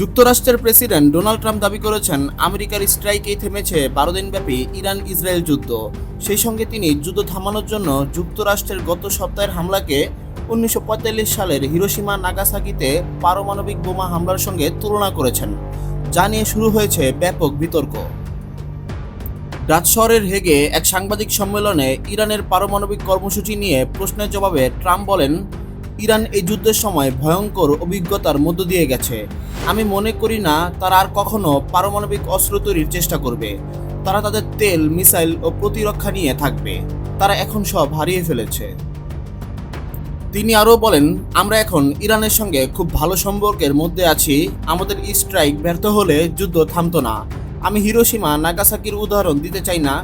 যুক্তরাষ্ট্রের president Donald Trump দাবি করেছেন, আমেরিকার স্ট্রাইকেই থেমেছে বারো দিনব্যাপী ইরান ইসরায়েল যুদ্ধ। সেই সঙ্গে তিনি যুদ্ধ থামানোর জন্য যুক্তরাষ্ট্রের গত সপ্তাহের হামলাকে উনিশশো পঁয়তাল্লিশ সালের হিরোসীমা নাগাসাকিতে পারমাণবিক বোমা হামলার সঙ্গে তুলনা করেছেন। যা নিয়ে শুরু হয়েছে ব্যাপক বিতর্ক। রাত শহরের হেগে এক সাংবাদিক সম্মেলনে ইরানের পারমাণবিক কর্মসূচি নিয়ে প্রশ্নের জবাবে ট্রাম্প বলেন ইরান এই যুদ্ধের সময় ভয়ঙ্কর অভিজ্ঞতার মধ্য দিয়ে গেছে। আমি মনে করি না তারা আর কখনো পারমাণবিক অস্ত্র তৈরির চেষ্টা করবে। তারা তাদের তেল, মিসাইল ও প্রতিরক্ষা নিয়ে থাকবে। তারা এখন সব হারিয়ে ফেলেছে। তিনি আরও বলেন, আমরা এখন ইরানের সঙ্গে খুব ভালো সম্পর্কের মধ্যে আছি। আমাদের স্ট্রাইক ব্যর্থ হলে যুদ্ধ থামতো না। আমি হিরোসীমা নাগাসাকির উদাহরণ দিতে চাই না,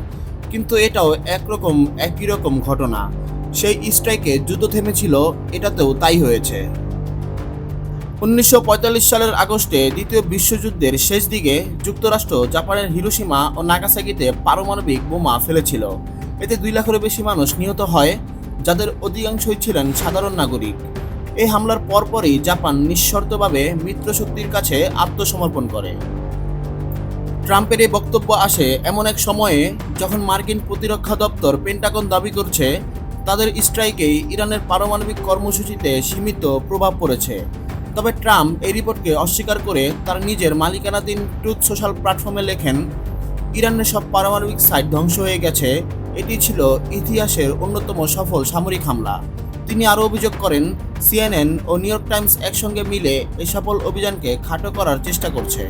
কিন্তু এটাও একরকম, একই রকম ঘটনা। সেই স্ট্রাইকে যুদ্ধ থেমেছিল, এটাতেও তাই হয়েছে। উনিশশো পঁয়তাল্লিশ সালের আগস্টে দ্বিতীয় বিশ্বযুদ্ধের শেষ দিকে যুক্তরাষ্ট্র, জাপানের হিরোসীমা ও নাগাসাকিতে পারমাণবিক বোমা ফেলেছিল। এতে দুই লাখেরও বেশি মানুষ নিহত হয়, যাদের অধিকাংশই ছিলেন সাধারণ নাগরিক। এই হামলার পরপরই জাপান নিঃশর্তভাবে মিত্রশক্তির কাছে আত্মসমর্পণ করে। ট্রাম্পের এই বক্তব্য আসে এমন এক সময়ে যখন মার্কিন প্রতিরক্ষা দপ্তর পেন্টাগন দাবি করছে তাদের স্ট্রাইকেই ইরানের পারমাণবিক কর্মসূচিতে সীমিত প্রভাব পড়েছে। তবে ট্রাম্প এই রিপোর্টকে অস্বীকার করে তার নিজের মালিকানাধীন ট্রুথ সোশ্যাল প্ল্যাটফর্মে লেখেন, ইরানের সব পারমাণবিক সাইট ধ্বংস হয়ে গেছে। এটি ছিল ইতিহাসের অন্যতম সফল সামরিক হামলা। তিনি আরও অভিযোগ করেন, সিএনএন ও নিউ ইয়র্ক টাইমস একসঙ্গে মিলে এই সফল অভিযানকে খাটো করার চেষ্টা করছে।